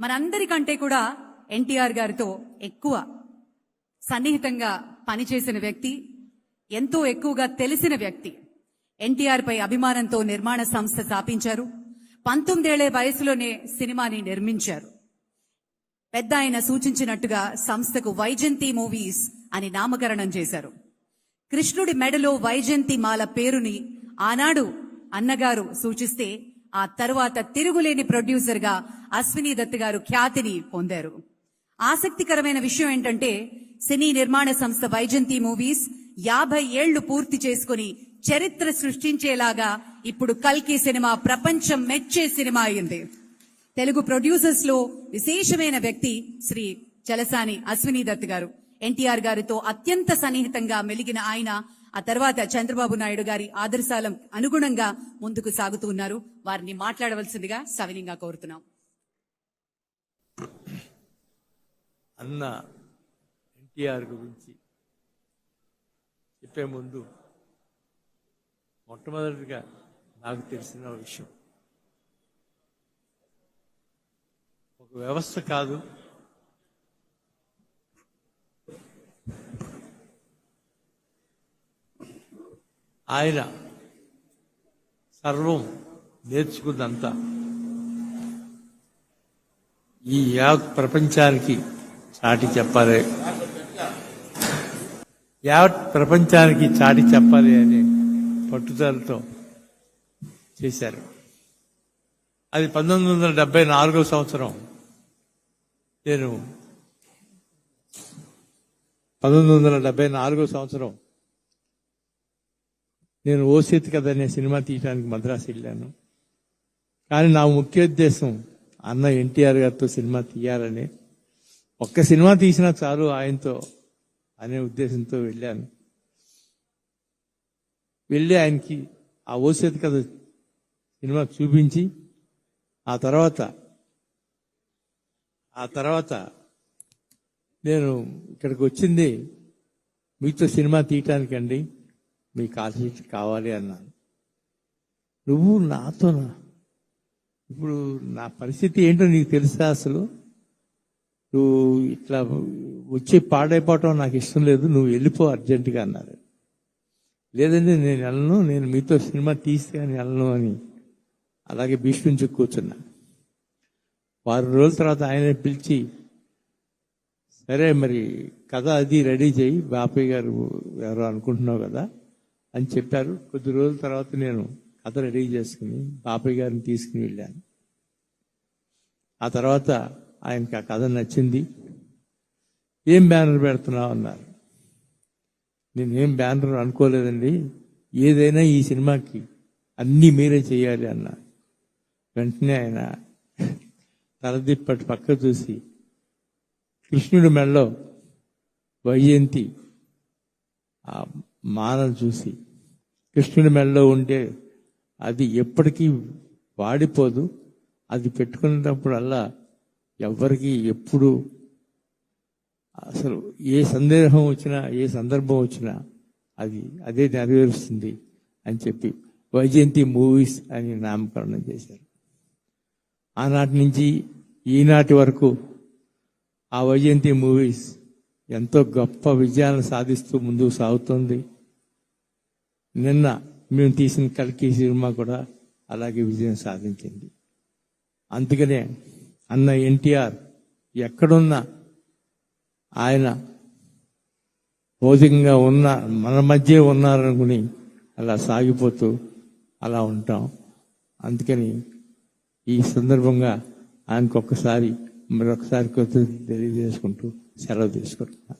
మనందరికంటే కూడా ఎన్టీఆర్ గారితో ఎక్కువ సన్నిహితంగా పనిచేసిన వ్యక్తి ఎంతో ఎక్కువగా తెలిసిన వ్యక్తి. ఎన్టీఆర్ పై అభిమానంతో నిర్మాణ సంస్థ స్థాపించారు. పంతొమ్మిదేళ్ళ వయసులోనే సినిమాని నిర్మించారు. పెద్ద ఆయన సూచించినట్టుగా సంస్థకు వైజంతి మూవీస్ అని నామకరణం చేశారు. కృష్ణుడి మెడలో వైజంతి మాల పేరుని ఆనాడు అన్నగారు సూచిస్తే ఆ తర్వాత తిరుగులేని ప్రొడ్యూసర్గా అశ్విని దత్ గారు ఖ్యాతిని పొందారు. ఆసక్తికరమైన విషయం ఏంటంటే సినీ నిర్మాణ సంస్థ వైజంతి మూవీస్ యాభై ఏళ్ళు పూర్తి చేసుకుని చరిత్ర సృష్టించేలాగా ఇప్పుడు కల్కి సినిమా ప్రపంచం మెచ్చే సినిమా అయింది. తెలుగు ప్రొడ్యూసర్స్లో విశేషమైన వ్యక్తి శ్రీ చలసాని అశ్విని దత్ గారు. ఎన్టీఆర్ గారితో అత్యంత సన్నిహితంగా మెలిగిన ఆయన ఆ తర్వాత చంద్రబాబు నాయుడు గారి ఆదర్శాలం అనుగుణంగా ముందుకు సాగుతూ ఉన్నారు. వారిని మాట్లాడవలసిందిగా సవినీయంగా కోరుతున్నాం. అన్న ఎన్టీఆర్ గురించి చెప్పే ముందు మొట్టమొదటిగా నాకు తెలిసిన విషయం. ఒక వ్యవస్థ కాదు ఆయన సర్వం నేర్చుకుందంతా ఈ యాగ్ ప్రపంచానికి చాటి చెప్పాలి. యావత్ ప్రపంచానికి చాటి చెప్పాలి అనే పట్టుదలతో చేశారు. అది పంతొమ్మిది వందల డెబ్బై నాలుగో సంవత్సరం. నేను పంతొమ్మిది వందల డెబ్బై నాలుగో సంవత్సరం నేను ఓసేత్ కథ అనే సినిమా తీయడానికి మద్రాసు వెళ్ళాను. కానీ నా ముఖ్య ఉద్దేశం అన్న ఎన్టీఆర్ గారితో సినిమా తీయాలని. ఒక్క సినిమా తీసినా చాలు ఆయనతో అనే ఉద్దేశంతో వెళ్ళాను. వెళ్ళి ఆయనకి ఆ ఓసేత్ కథ సినిమా చూపించి ఆ తర్వాత ఆ తర్వాత నేను ఇక్కడికి వచ్చింది మీతో సినిమా తీయటానికండి. మీకు కాల్ కావాలి అన్నాను. నువ్వు నాతోనా? ఇప్పుడు నా పరిస్థితి ఏంటో నీకు తెలుసా అసలు? నువ్వు ఇట్లా వచ్చి పాడైపోవటం నాకు ఇష్టం లేదు నువ్వు వెళ్ళిపో అర్జెంటుగా అన్నారు లేదండి నేను వెళ్ళను నేను మీతో సినిమా తీస్తే కానీ వెళ్ళను అని అలాగే భీష్మించి కూర్చున్నా. వారం రోజుల తర్వాత ఆయన పిలిచి సరే మరి కథ అది రెడీ చేయి బాపయ్య గారు ఎవరో అనుకుంటున్నావు కదా అని చెప్పారు. కొద్ది రోజుల తర్వాత నేను కథ రెడీ చేసుకుని బాపయ్య గారిని తీసుకుని వెళ్ళాను. ఆ తర్వాత ఆయనకి ఆ కథ నచ్చింది. ఏం బ్యానర్ పెడుతున్నావు? అన్నారు. నేనేం బ్యానర్ అనుకోలేదండి. ఏదైనా ఈ సినిమాకి అన్నీ మీరే చేయాలి అన్న వెంటనే ఆయన తలదిప్పటి పక్క చూసి కృష్ణుడి మెడలో వైజయంతి మానని చూసి కృష్ణుడి మెడలో ఉంటే అది ఎప్పటికీ వాడిపోదు. అది పెట్టుకునేటప్పుడల్లా ఎవరికి ఎప్పుడు అసలు ఏ సందేహం వచ్చినా ఏ సందర్భం వచ్చినా అది అదే నెరవేరుస్తుంది అని చెప్పి వైజయంతి మూవీస్ అని నామకరణం చేశారు. ఆనాటి నుంచి ఈనాటి వరకు ఆ వైజయంతి మూవీస్ ఎంతో గొప్ప విజయాలను సాధిస్తూ ముందుకు సాగుతుంది. నిన్న మేము తీసిన కల్కి సినిమా కూడా అలాగే విజయం సాధించింది. అందుకనే అన్న ఎన్టీఆర్ ఎక్కడున్నా ఆయన భౌతికంగా ఉన్న మన మధ్య ఉన్నారనుకుని అలా సాగిపోతూ అలా ఉంటాం. అందుకని ఈ సందర్భంగా ఆయనకు ఒక్కసారి మరొకసారి కొత్త తెలియజేసుకుంటూ సెలవు తీసుకుంటున్నాను.